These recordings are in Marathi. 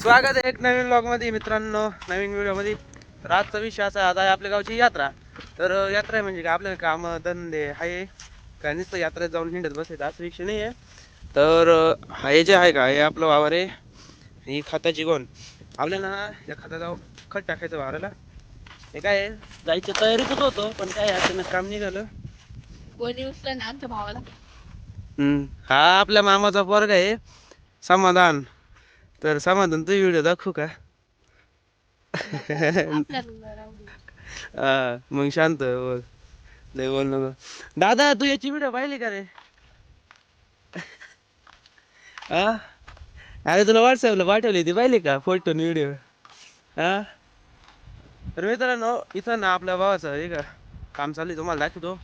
स्वागत आहे एक नवीन ब्लॉगमध्ये. मित्रांनो नवीन व्हिडिओमध्ये. तर आजचा विषय असा आता आहे आपल्या गावची यात्रा. तर यात्रा म्हणजे काय? आपल्याला काम धंदे आहे काय नुसतं यात्रेत जाऊन हिंडत बसायचं असं विषय नाही आहे तर हे जे आहे का हे आपलं वावर आहे. ही खताची गोण. आपल्याला या खताचा खत टाकायचं वावराला. हे काय जायची तयारीतच होतो पण काय अचानक काम निघालं. कोणी उचलं ना आमच्या भावाला? हम्म. हा आपल्या मामाचा पोरगा आहे. समाधान. तर समाधान तू व्हिडिओ दाखवू का. हा, मग शांत बोल. लय बोल नको. दादा तू याची व्हिडिओ पाहिली का रे? हा अरे तुला व्हॉट्सअपला पाठवली ती पाहिली का? फोटो व्हिडिओ हा तर मित्रांनो इथं ना आपल्या भावाचं हे का काम चालू आहे तुम्हाला दाखवतो.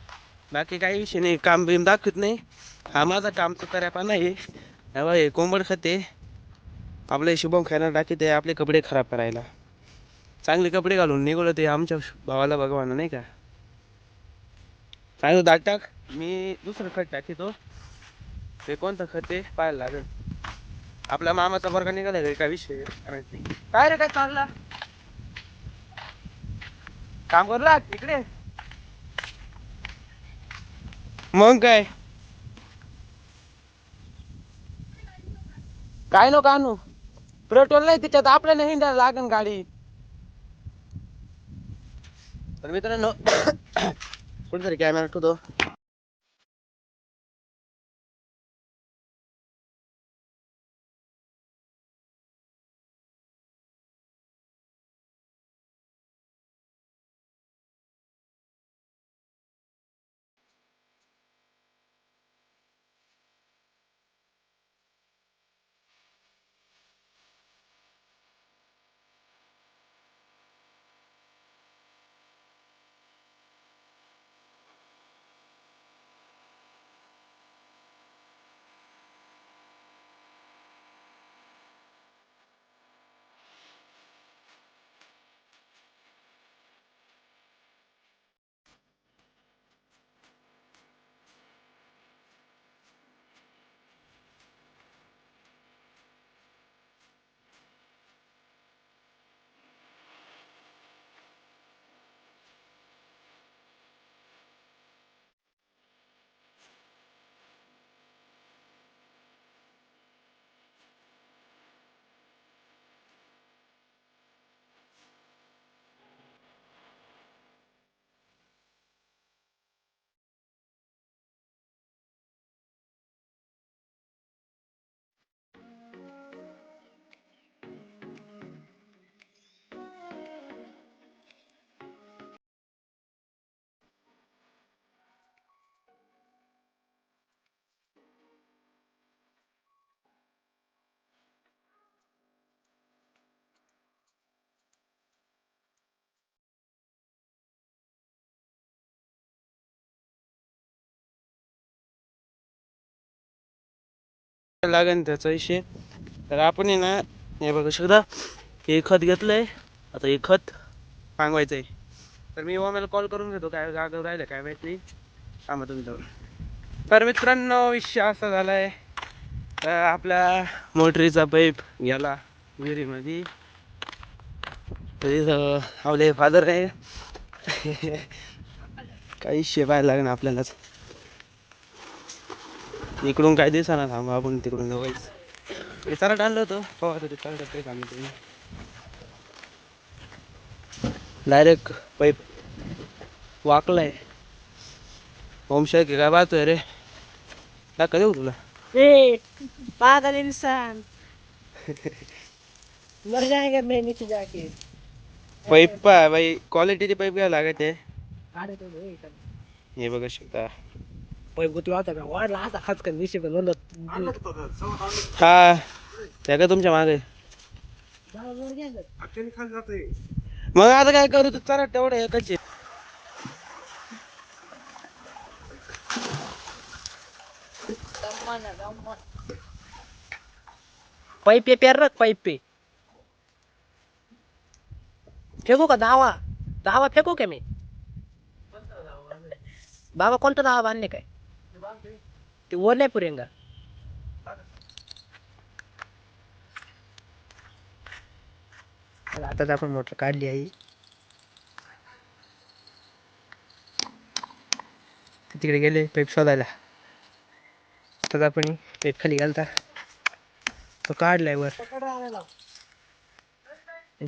बाकी काही विषय नाही काम बिम दाखवत नाही. हा माझा कामचं करायपा नाही हा हे कोंबड खाते आपले शुभम खायला टाकीते आपले कपडे खराब करायला. चांगले कपडे घालून निघवलं ते आमच्या भावाला भगवान नाही का? चांगलं दाट टाक. मी दुसरं खत टाकीतो. ते कोणतं खत ते पाहायला लागेल. आपल्या मामाचा वर्ग निघाला घरी काय विषय काय रे काय चालला? काम करू लाग इकडे. मग काय? काय नको आणू? पेट्रोल नाही त्याच्यात आपल्याला हिंडायला लागन गाडी. तर मित्रांनो कुठेतरी कॅमेरा ठेवतो. लागेल त्याचा विषय तर आपण आहे ना हे बघू शकता हे खत घेतलं आहे आता हे खत मागवायचंय तर मी ओम्याला कॉल करून घेतो काय जागा राहिलं काय माहीत नाही. थांबा तुम्ही जाऊन तर मित्रांनो विषय असा झाला तर आपल्या मोटरीचा पाईप गेला विहिरीमध्ये. तरी आवले फादर आहे. काही विषय पाहायला लागणार आपल्यालाच. इकडून काय दिसा थांबा आपण तिकडून जवळच चालत आणलं होतं. पवा ते चालत काही तुम्ही डायरेक्ट पाईप वाकलाय. की काय पाहतोय रे? दाखव देऊ तुला? ए पागल इंसान मर जाएगा मैं नीचे जाके पाईप पा बाई क्वालिटीची पाईप घ्यायला लागत आहे. भाई हे बघू शकता पै गुतू आता का वाढला आता खास कर विषय पण म्हणलं हा त्या का तुमच्या मागे मग आता काय करू तू चला तेवढं एकच आहे. पाईप पे प्यार रख पाईप पे फेकू का दावा दावा फेकू का मी बाबा कोणता दावा बांधले काय ते वर नाही पुरेंगा. आताच आपण मोटर काढली आहे तिकडे गेले पेप शोधायला. आताच आपण पेप खाली घालता. तो काढलाय वर.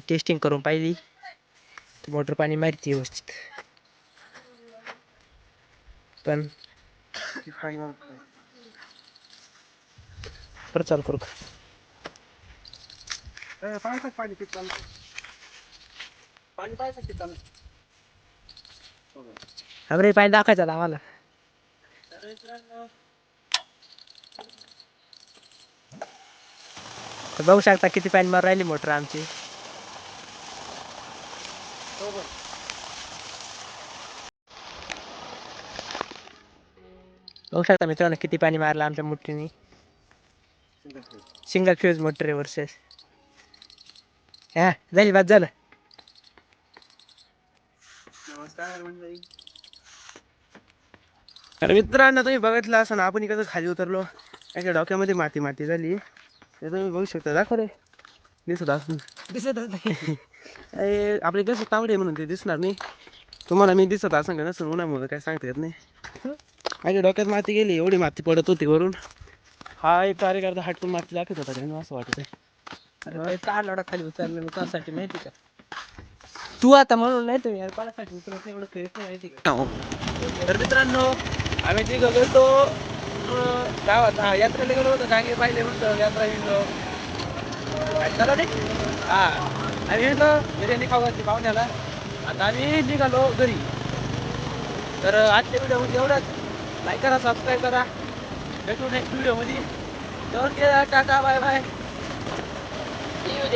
टेस्टिंग करून पाहिली. मोटर पाणी मारते व्यवस्थित. पण परत चालू करू का? पाणी पित पाणी पाहायचं अरे पाणी दाखवायचं आता आम्हाला. बघू शकता किती पाणी मारून राहिली मोटर आमची. बघू शकता मित्रांनो किती पाणी मारलं आमच्या मोठीने सिंगल फ्यूज मोटर वर्सेस. हा झाली बाद झालं. तर मित्रांनो तुम्ही बघितलं असं ना आपण इकडं खाली उतरलो. याच्या डोक्यामध्ये माती माती झाली. ते तुम्ही बघू शकता दाखव रे दिसत असून दिसत अरे आपले कसं तांबडे म्हणून ते दिसणार नाही. तुम्हाला मी दिसत असं का नसून उन्हामुळे काय सांगता येत नाही. माझ्या डोक्यात माती गेली एवढी माती पडत होती वरून. हा एक कार्यकर्ता हटकून माती दाखवत होता त्यांना असं वाटत आहे अरे ताडला खाली उतरलं मी कोणासाठी माहिती का? तू आता म्हणून नाही तुम्ही यार कोणासाठी उतरत नाही एवढं कळत नाही माहिती का? तर मित्रांनो आम्ही तिघं गेलो गावात हा यात्रेला गेलो होतो गांगे पाहिले म्हणतो यात्रा गेलो झालं रे. हा आम्ही गेलो बिर्याणी खाऊ घातली पाहुण्याला. आता आम्ही निघालो घरी. तर आजच्या व्हिडिओमध्ये एवढंच. लाईक करा सबस्क्राईब करा भेटू नेक्स्ट व्हिडिओमध्ये तर टाटा बाय बाय. येऊ